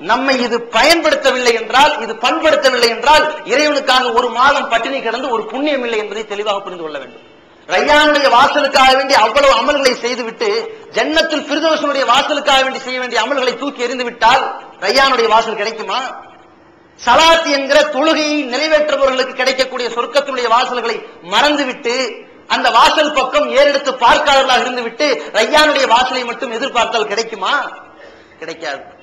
நம்மை இது பயன்படுத்தவில்லை என்றால் இது பண்படுத்தவில்லை என்றால் இறைவனுக்காக ஒரு மாதம் பட்டினி கிடந்து ஒரு புண்ணியம் இல்லை என்பதை தெளிவாக புரிந்து கொள்ள வேண்டும். ரையானுடைய வாசலுக்காக வேண்டிய அவ்வளவு அமல்களை செய்துவிட்டு ஜன்னத்தில் பிரதோஷனுடைய வாசலுக்காக வேண்டி செய்ய வேண்டிய அமல்களை தூக்கி எறிந்து விட்டால் ரையானுடைய வாசல் கிடைக்குமா? சலாத் என்கிற தொழுகையை நிறைவேற்றுபவர்களுக்கு கிடைக்கக்கூடிய சொர்க்கத்தினுடைய வாசல்களை மறந்துவிட்டு அந்த வாசல் பக்கம் ஏறெடுத்து பார்க்காதவர்களாக இருந்துவிட்டு ரையானுடைய வாசலை மட்டும் எதிர்பார்த்தால் கிடைக்குமா? கிடைக்காது.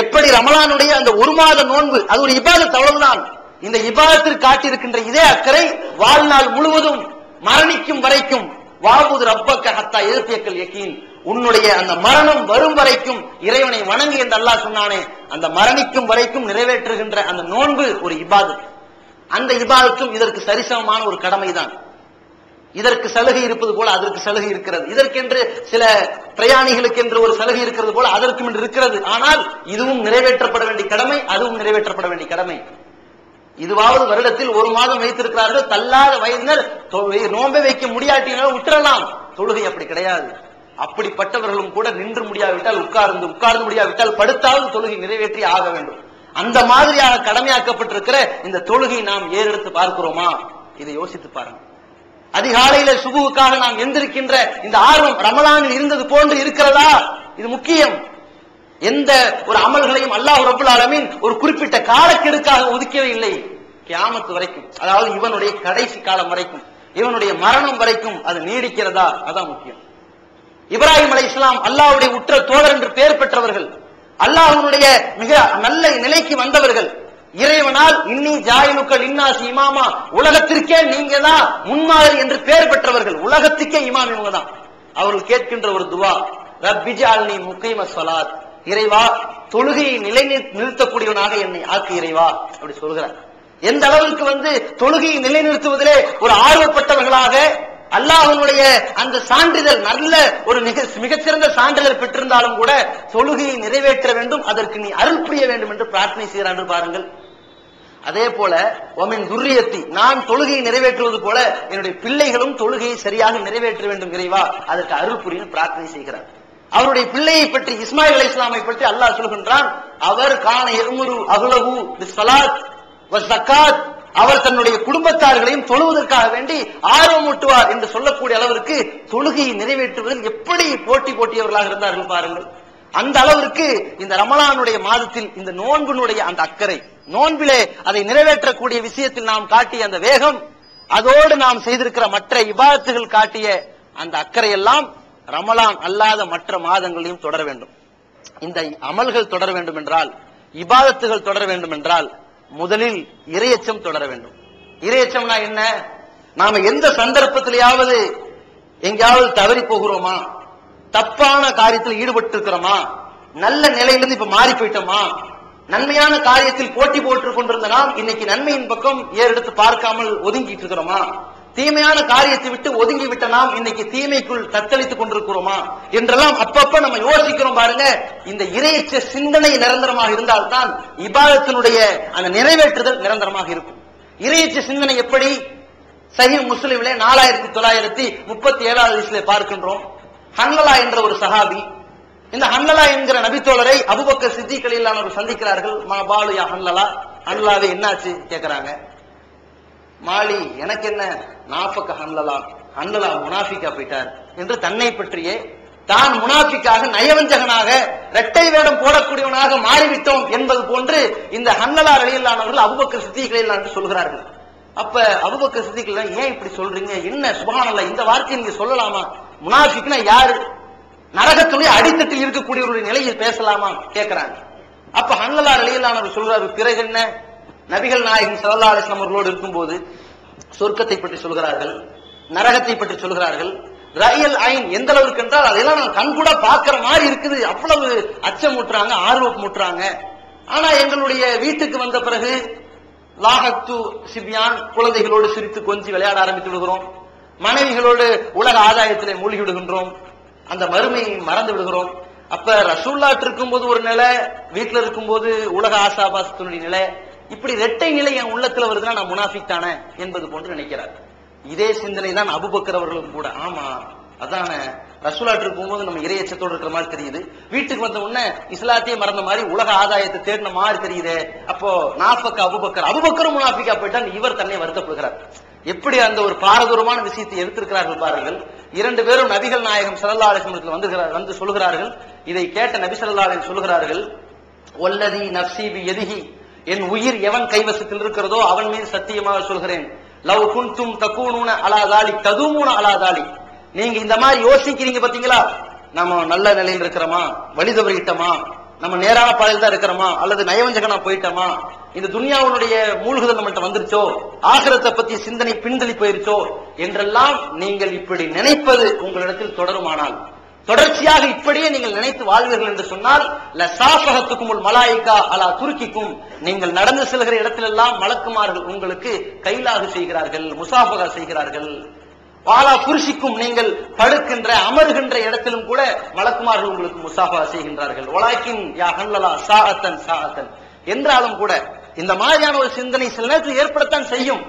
எப்படி ரமலானுடைய அந்த ஒரு மாத நோன்பு அது ஒரு இபாதத் அவ்வளவுதான். இந்த இபாதத்தில் காட்டியிருக்கின்ற இதே அக்கறை வாழ்நாள் முழுவதும் மரணிக்கும் வரைக்கும் வாபுது ரப்பக்க ஹத்தா எதிர்ப்பியக்கல் யக்கீன் உன்னுடைய அந்த மரணம் வரும் வரைக்கும் இறைவனை வணங்கு என்று அல்லாஹ் சொன்னானே அந்த மரணிக்கும் வரைக்கும் நிறைவேற்றுகின்ற அந்த நோன்பு ஒரு இபாதத். அந்த இபாதத்தும் இதற்கு சரிசமமான ஒரு கடமைதான். இதற்கு சலுகை இருப்பது போல அதற்கு சலுகை இருக்கிறது. இதற்கென்று சில பிரயாணிகளுக்கு என்று ஒரு சலுகை இருக்கிறது போல அதற்கும் என்று இருக்கிறது. ஆனால் இதுவும் நிறைவேற்றப்பட வேண்டிய கடமை அதுவும் நிறைவேற்றப்பட வேண்டிய கடமை. இதுவாவது வருடத்தில் ஒரு மாதம் வைத்திருக்கிறார்கள். தள்ளாத வயதினர் நோம்பை வைக்க முடியாட்டினாலும் விட்டுறலாம். தொழுகை அப்படி கிடையாது. அப்படிப்பட்டவர்களும் கூட நின்று முடியாவிட்டால் உட்கார்ந்து உட்கார்ந்து முடியாவிட்டால் படுத்தாவது தொழுகை நிறைவேற்றி ஆக வேண்டும். அந்த மாதிரியாக கடமையாக்கப்பட்டிருக்கிற இந்த தொழுகை நாம் ஏறெடுத்து பார்க்கிறோமா? இதை யோசித்து பாருங்க அதிகாலையில சுபுவுக்காக நாம் எந்திருக்கின்ற இந்த ஆர்வம் ரமலானில் இருந்தது போன்று இருக்கிறதா? இது முக்கியம். எந்த ஒரு அமல்களையும் அல்லாஹ் ரபுல் ஆலமின் ஒரு குறிப்பிட்ட காலக்கெடுக்காக ஒதுக்கவே இல்லை. கியாமத்து வரைக்கும் அதாவது இவனுடைய கடைசி காலம் வரைக்கும் இவனுடைய மரணம் வரைக்கும் அது நீடிக்கிறதா? அதான் முக்கியம். இப்ராஹிம் அலை இஸ்லாம் அல்லாவுடைய உற்ற தோழர் என்று பெயர் பெற்றவர்கள் அல்லாஹனுடைய மிக நல்ல நிலைக்கு வந்தவர்கள் இறைவனால் இன்னி ஜாயினுக்கள் இன்னாசி இமாமா உலகத்திற்கே நீங்க தான் முன்மாதிரி என்று பெயர் பெற்றவர்கள். உலகத்துக்கே இமாம் இவங்க தான் அவர்கள் கேட்கின்ற ஒரு துவா ரப்பிஜால்னி முக்கைம சொலாத் இறைவா தொழுகையை நிலை நிறுத்தக்கூடியவனாக என்னை ஆக்கு இறைவா அப்படி சொல்கிறார். எந்த அளவுக்கு வந்து தொழுகையை நிலைநிறுத்துவதிலே ஒரு ஆர்வப்பட்டவர்களாக அல்லாஹனுடைய அந்த சான்றிதழ் நல்ல ஒரு மிக மிகச்சிறந்த சான்றிதழ் பெற்றிருந்தாலும் கூட தொழுகையை நிறைவேற்ற வேண்டும் அதற்கு நீ அருள் புரிய வேண்டும் என்று பிரார்த்தனை செய்கிறான் என்று பாருங்கள். அதே போல ஒமின் துர்ரியத்தி நான் தொழுகையை நிறைவேற்றுவது போல என்னுடைய பிள்ளைகளும் தொழுகையை சரியாக நிறைவேற்ற வேண்டும் இறைவா. அதற்கு அருள் புரியும் பிரார்த்தனை செய்கிறார். அவருடைய பிள்ளையை பற்றி இஸ்மாயில் அலி இஸ்லாமை பற்றி அல்லாஹ் சொல்கின்றான் அவர் காண எருமுரு அகுலகு சக்காத் அவர் தன்னுடைய குடும்பத்தார்களையும் தொழுவதற்காக வேண்டி ஆர்வமூட்டுவார் என்று சொல்லக்கூடிய அளவிற்கு தொழுகையை நிறைவேற்றுவதில் எப்படி போட்டி போட்டியவர்களாக இருந்தார்கள் பாருங்கள். அந்த அளவிற்கு இந்த ரமலானுடைய மாதத்தில் இந்த நோன்பினுடைய அந்த அக்கறை நோன்பிலே அதை நிறைவேற்றக்கூடிய விஷயத்தில் நாம் காட்டிய அந்த வேகம் அதோடு நாம் செய்திருக்கிற மற்ற இபாதத்துகள் காட்டிய அந்த அக்கறை எல்லாம் ரமலான் அல்லாத மற்ற மாதங்களையும் தொடர வேண்டும். இந்த அமல்கள் தொடர வேண்டும் என்றால் இபாதத்துகள் தொடர வேண்டும் என்றால் முதலில் இரையச்சம் தொடர வேண்டும். இரையச்சம்னா என்ன? நாம எந்த சந்தர்ப்பத்திலேயாவது எங்கேயாவது தவறி போகிறோமா? தப்பான காரியத்தில் ஈடுபட்டு இருக்கிறோமா நல்ல நிலையிலிருந்து இப்ப மாறி போயிட்டோமா? நன்மையான காரியத்தில் போட்டி போட்டு கொண்டிருந்த நாம் இன்னைக்கு நன்மையின் பக்கம் ஏறெடுத்து பார்க்காமல் ஒதுங்கிட்டு இருக்கிறோமா? தீமையான காரியத்தை விட்டு ஒதுங்கி விட்ட நாம் இன்னைக்கு தீமைக்குள் தத்தளித்துக் கொண்டிருக்கிறோமா? என்றெல்லாம் அப்பப்ப நம்ம யோசிக்கிறோம் பாருங்க. இந்த இறையச்ச சிந்தனை நிரந்தரமாக இருந்தால்தான் இபாதத்தினுடைய அந்த நிறைவேற்றுதல் நிரந்தரமாக இருக்கும். இறையச்ச சிந்தனை எப்படி? சஹி முஸ்லிம்ல நாலாயிரத்தி தொள்ளாயிரத்தி முப்பத்தி ஏழாவது வயசுல பார்க்கின்றோம். ஹன்லலா என்ற ஒரு சஹாபி இந்த ஹன்லலா என்கிற நபித்தோழரை அபுபக்கர் சித்திகளிலானவர் சந்திக்கிறார்கள் மா பாலு யா ஹன்லலா? ஹன்லலாவே என்னாச்சு? கேட்கிறாங்க மாலி எனக்கு என்ன நாப்பக்க ஹன்லலா? ஹன்லலா முனாஃபிக்கா போயிட்டார். என்று தன்னை பற்றியே தான் முனாஃபிக்காக நயவஞ்சகனாக இரட்டை வேடம் போடக்கூடியவனாக மாறிவிட்டோம் என்பது போன்று இந்த ஹன்னலா வெளியிலானவர்கள் அபுபக்கர் சித்திகளில் என்று சொல்கிறார்கள். அப்ப அபுபக்கர் சித்திகள் ஏன் இப்படி சொல்றீங்க? என்ன சுபஹானல்லாஹ் இந்த வார்த்தையை நீங்க சொல்லலாமா? முனாஃபிக்னா யாரு? நரகத்துடைய அடித்தட்டில் இருக்கக்கூடியவருடைய நிலையில் பேசலாமா? கேட்கிறாங்க அப்ப ஹன்னலா ரலியல்லானவர் சொல்றாரு பிறகு என்ன? நபிகள் நாயகம் சல்லா அலிஸ்லாம் அவர்களோடு இருக்கும்போது சொர்க்கத்தை பற்றி சொல்கிறார்கள் நரகத்தை பற்றி சொல்கிறார்கள். ரயல் ஐன் எந்த அளவுக்கு என்றால் அதெல்லாம் நான் கண் கூட பாக்குற மாதிரி இருக்குது. அவ்வளவு அச்சமூட்டுறாங்க ஆர்வமூட்டுறாங்க ஆனா எங்களுடைய வீட்டுக்கு வந்த பிறகு லாகத்து சிபியான் குழந்தைகளோடு சிரித்து கொஞ்சி விளையாட ஆரம்பித்து விடுகிறோம். மனைவிகளோடு உலக ஆதாயத்திலே மூழ்கி விடுகின்றோம் அந்த மறுமையை மறந்து விடுகிறோம். அப்ப ரசூல்லாட்டு இருக்கும்போது ஒரு நிலை வீட்டுல இருக்கும்போது உலக ஆசாபாசத்தினுடைய நிலை. இப்படி இரட்டை நிலை என் உள்ளத்துல வருதுன்னா நான் முனாஃபிக் தானே என்பது போன்று நினைக்கிறார். இதே சிந்தனை தான் அபுபக்கர் அவர்களும் கூட. ஆமா அதான. ரசூலாட்டுக்கு போகும்போது நம்ம இறையச்சத்தோடு இருக்கிற மாதிரி தெரியுது. வீட்டுக்கு வந்த உடனே இஸ்லாத்தையே மறந்த மாதிரி உலக ஆதாயத்தை தேடின மாதிரி தெரியுதே. அப்போ நாஃபக்க அபுபக்கர் அபுபக்கரும் முனாஃபிக்கா போயிட்டா இவர் தன்னை வருத்தப்படுகிறார். எப்படி அந்த ஒரு பாரதூரமான விஷயத்தை எடுத்திருக்கிறார்கள் பாருங்கள். இரண்டு பேரும் நபிகள் நாயகம் ஸல்லல்லாஹு அலைஹி வந்து சொல்கிறார்கள் இதை கேட்ட நபி ஸல்லல்லாஹு அலைஹி சொல்கிறார்கள் ஒல்லதி நப்சி எதிகி என் உயிர் எவன் கைவசத்தில் இருக்கிறதோ அவன் மீது சத்தியமாக சொல்கிறேன். லவ் குன்தும் தக்கூனூன அலாதாலி ததுமூன அலாதாலி நீங்க இந்த மாதிரி யோசிக்கிறீங்க பாத்தீங்களா? நம்ம நல்ல நிலையில் இருக்கிறோமா? வழி தவறிட்டோமா நம்ம நேரான பாதையில் தான் இருக்கிறோமா? அல்லது நயவஞ்சகனா போயிட்டோமா? இந்த துனியாவுடைய மூழ்குதல் நம்மகிட்ட வந்துருச்சோ? ஆகிரத்தை பத்தி சிந்தனை பின்தளி போயிருச்சோ? என்றெல்லாம் நீங்கள் இப்படி நினைப்பது உங்களிடத்தில் தொடருமானால். தொடர்ச்சியாக இப்படியே நீங்கள் நினைத்து வாழ்வீர்கள் என்று சொன்னால் லசாபகத்துக்கும் உள் மலாய்க்கா அலா துருக்கிக்கும் நீங்கள் நடந்து செல்கிற இடத்திலெல்லாம் மலக்குமார்கள் உங்களுக்கு கைலாக செய்கிறார்கள் முசாபகா செய்கிறார்கள். வாலா புருஷிக்கும் நீங்கள் படுக்கின்ற அமர்கின்ற இடத்திலும் கூட மலக்குமார்கள் உங்களுக்கு முசாஃபா செய்கின்றார்கள். ஒலாக்கின் யா சாகத்தன் சாகத்தன் என்றாலும் கூட இந்த மாதிரியான ஒரு சிந்தனை சில நேரத்தில் ஏற்படத்தான் செய்யும்.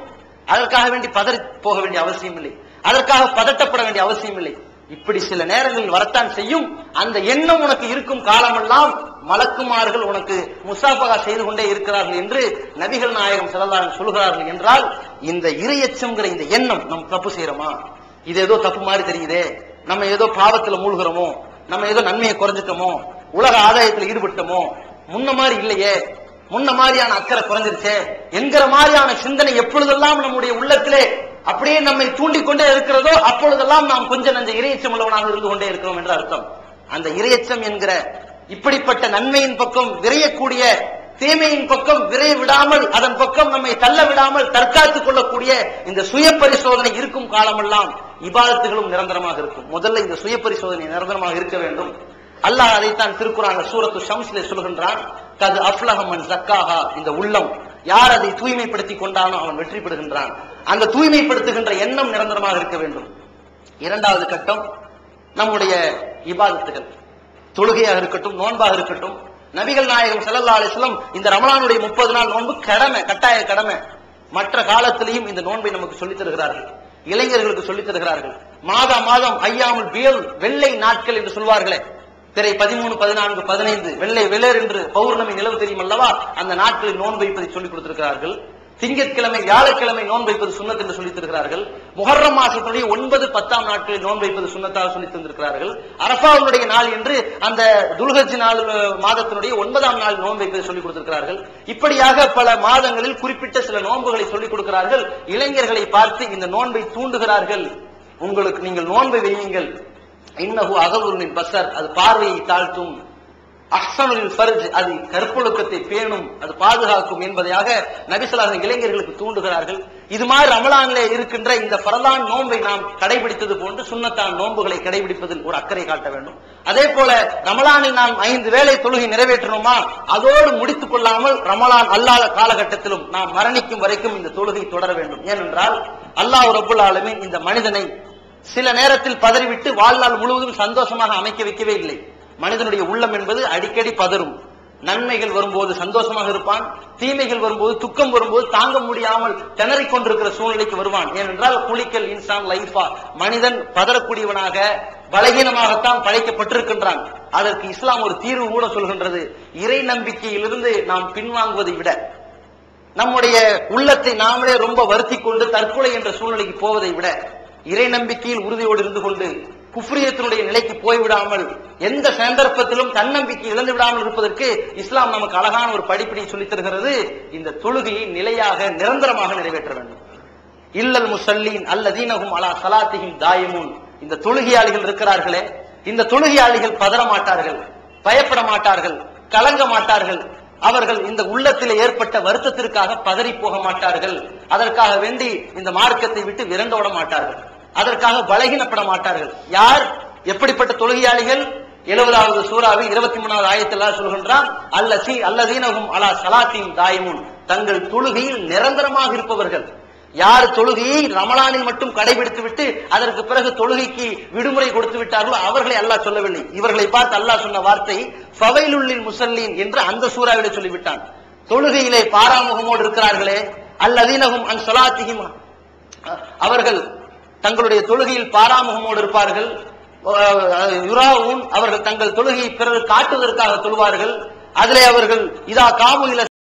அதற்காக வேண்டி பதறி போக வேண்டிய அவசியம் இல்லை அதற்காக பதட்டப்பட வேண்டிய அவசியம் இல்லை இப்படி சில நேரங்களில் வரத்தான் செய்யும். அந்த எண்ணம் உனக்கு இருக்கும் காலமெல்லாம் மலக்குமார்கள் உனக்கு முசாஃபகா செய்து கொண்டே இருக்கிறார்கள் என்று நபிகள் நாயகம் செல்லலாம் சொல்கிறார்கள் என்றால் இந்த இரையச்சம்ங்கிற இந்த எண்ணம் நம்ம தப்பு செய்யறோமா? இது ஏதோ தப்பு மாதிரி தெரியுதே. நம்ம ஏதோ பாவத்துல மூழ்கிறோமோ? நம்ம ஏதோ நன்மையை குறைஞ்சிட்டோமோ? உலக ஆதாயத்தில் ஈடுபட்டோமோ? முன்ன மாதிரி இல்லையே. முன்ன மாதிரியான அக்கறை குறைஞ்சிருச்சே. என்கிற மாதிரியான சிந்தனை எப்பொழுதெல்லாம் நம்முடைய உள்ளத்திலே அப்படியே நம்மை தூண்டிக்கொண்டே இருக்கிறதோ அப்பொழுதெல்லாம் நாம் கொஞ்சம் நஞ்ச இறையச்சம் உள்ளவனாக இருந்து கொண்டே இருக்கிறோம் என்ற அர்த்தம். அந்த இரையச்சம் என்கிற இப்படிப்பட்ட நன்மையின் பக்கம் விரையக்கூடிய தீமையின் பக்கம் விரைய விடாமல் அதன் பக்கம் நம்மை தள்ள விடாமல் தற்காத்துக் கொள்ளக்கூடிய இந்த சுய பரிசோதனை இருக்கும் காலமெல்லாம் இபாதத்துகளும் நிரந்தரமாக இருக்கும். முதல்ல இந்த சுய பரிசோதனை நிரந்தரமாக இருக்க வேண்டும். அல்லாஹ் அதைத்தான் திருக்குறாங்க சூரத்து ஷம்ஸ்ல சொல்கின்றான் கது அஃப்லஹமன் சக்காஹா இந்த உள்ளம் யார் அதை தூய்மைப்படுத்தி கொண்டானோ அவன் வெற்றி பெறுகின்றான். அந்த தூய்மைப்படுத்துகின்ற எண்ணம் நிரந்தரமாக இருக்க வேண்டும். இரண்டாவது கட்டம் நம்முடைய இபாதத்துகள். தொழுகையாக இருக்கட்டும் நோன்பாக இருக்கட்டும். நபிகள் நாயகம் செல்லல்லா அலிஸ்லம் இந்த ரமலானுடைய முப்பது நாள் நோன்பு கடமை கட்டாய கடமை. மற்ற காலத்திலையும் இந்த நோன்பை நமக்கு சொல்லித் தருகிறார்கள். இளைஞர்களுக்கு சொல்லித் தருகிறார்கள். மாதம் மாதம் ஐயாமல் வியல் வெள்ளை நாட்கள் என்று சொல்வார்களே. திரை பதிமூணு பதினான்கு பதினைந்து வெள்ளை வெள்ளர் என்று பௌர்ணமி நிலவு தெரியும் அல்லவா? அந்த நாட்களில் நோன்பு வைப்பதை சொல்லிக் கொடுத்திருக்கிறார்கள். திங்கட்கிழமை வியாழக்கிழமை நோன்பு வைப்பது சுண்ணத் என்று சொல்லித் தருகிறார்கள் மாசத்துடைய ஒன்பது பத்தாம் நாட்களில் நோன்பு வைப்பது சுண்ணத்தாக சொல்லி தந்திருக்கிறார்கள். அரபாவுடைய நாள் என்று அந்த துல்கஜி நாள் மாதத்தினுடைய ஒன்பதாம் நாள் நோன்பு வைப்பதை சொல்லிக் கொடுத்திருக்கிறார்கள். இப்படியாக பல மாதங்களில் குறிப்பிட்ட சில நோன்புகளை சொல்லிக் கொடுக்கிறார்கள். இளைஞர்களை பார்த்து இந்த நோன்பை தூண்டுகிறார்கள். உங்களுக்கு நீங்கள் நோன்பை வையுங்கள். இன்னகு அகவுருனின் பசர் அது பார்வையை தாழ்த்தும். அஹ்சனுல் ஃபர்ஜ் அது கற்பொழுக்கத்தை பேணும் அது பாதுகாக்கும் என்பதையாக நபிசலாசன் இளைஞர்களுக்கு தூண்டுகிறார்கள். இது மாதிரி ரமலானிலே இருக்கின்ற இந்த பரலான் நோன்பை நாம் கடைபிடித்தது போன்று சுண்ணத்தான் நோன்புகளை கடைபிடிப்பதில் ஒரு அக்கறை காட்ட வேண்டும். அதே போல ரமலானில் நாம் ஐந்து வேளை தொழுகை நிறைவேற்றணுமா? அதோடு முடித்துக் கொள்ளாமல் ரமலான் அல்லாத காலகட்டத்திலும் நாம் மரணிக்கும் வரைக்கும் இந்த தொழுகை தொடர வேண்டும். ஏனென்றால் அல்லாஹ் ரபுல் ஆலமின் இந்த மனிதனை சில நேரத்தில் பதறிவிட்டு வாழ்நாள் முழுவதும் சந்தோஷமாக அமைக்க வைக்கவே இல்லை. மனிதனுடைய உள்ளம் என்பது அடிக்கடி பதறும். நன்மைகள் வரும்போது சந்தோஷமாக இருப்பான் தீமைகள் வரும்போது துக்கம் வரும்போது தாங்க முடியாமல் திணறிக் கொண்டிருக்கிற சூழ்நிலைக்கு வருவான். ஏனென்றால் குளிக்கல் இன்சான் லைஃபா மனிதன் பதறக்கூடியவனாக பலகீனமாகத்தான் படைக்கப்பட்டிருக்கின்றான் அதற்கு இஸ்லாம் ஒரு தீர்வு கூட சொல்கின்றது. இறை நம்பிக்கையிலிருந்து நாம் பின்வாங்குவதை விட நம்முடைய உள்ளத்தை நாமளே ரொம்ப வருத்தி கொண்டு தற்கொலை என்ற சூழ்நிலைக்கு போவதை விட இறை நம்பிக்கையில் உறுதியோடு இருந்து கொண்டு குஃப்ரியத்தினுடைய நிலைக்கு போய்விடாமல் எந்த சந்தர்ப்பத்திலும் தன்னம்பிக்கை இழந்து விடாமல் இருப்பதற்கு இஸ்லாம் நமக்கு அழகான ஒரு படிப்பினை சொல்லித் தருகிறது. இந்த தொழுகையை நிலையாக நிரந்தரமாக நிறைவேற்ற வேண்டும். இல்லல் முசல்லீன் அல்லதீனஹும் அலா சலாத்திஹிம் தாயமுன். இந்த தொழுகையாளிகள் இருக்கிறார்களே இந்த தொழுகையாளிகள் பதற மாட்டார்கள் பயப்பட மாட்டார்கள் கலங்க மாட்டார்கள். அவர்கள் இந்த உள்ளத்தில் ஏற்பட்ட வருத்தத்திற்காக பதறி போக மாட்டார்கள். அதற்காக வேண்டி இந்த மார்க்கத்தை விட்டு விரண்டோட மாட்டார்கள். அதற்காக பலகீனப்பட மாட்டார்கள். யார்? எப்படிப்பட்ட தொழுகையாளிகள்? எழுபதாவது சூறாவில் இருபத்தி மூணாவது ஆயத்தில் சொல்கின்றான் அல்லசி அல்லதீனகும் அலா சலாத்தின் தாயமுன். தங்கள் தொழுகையில் நிரந்தரமாக இருப்பவர்கள். யார் தொழுகையை ரமலானில் மட்டும் கடைபிடித்து விட்டு அதற்கு பிறகு தொழுகைக்கு விடுமுறை கொடுத்து விட்டார்களோ அவர்களை அல்லாஹ் சொல்லவில்லை. இவர்களை பார்த்து அல்லாஹ் சொன்ன வார்த்தை ஃபவைலுள்ளில் முசல்லீன் என்று அந்த சூறாவிலே சொல்லிவிட்டான். தொழுகையிலே பாராமுகமோடு இருக்கிறார்களே அல்லதீனகும் அன் சொலாத்திகிமா அவர்கள் தங்களுடைய தொழுகையில் பாராமுகமோடு இருப்பார்கள். யுராவும் அவர்கள் தங்கள் தொழுகையை பிறர் காட்டுவதற்காக தொழுவார்கள். அதிலே அவர்கள் இதா காமு இல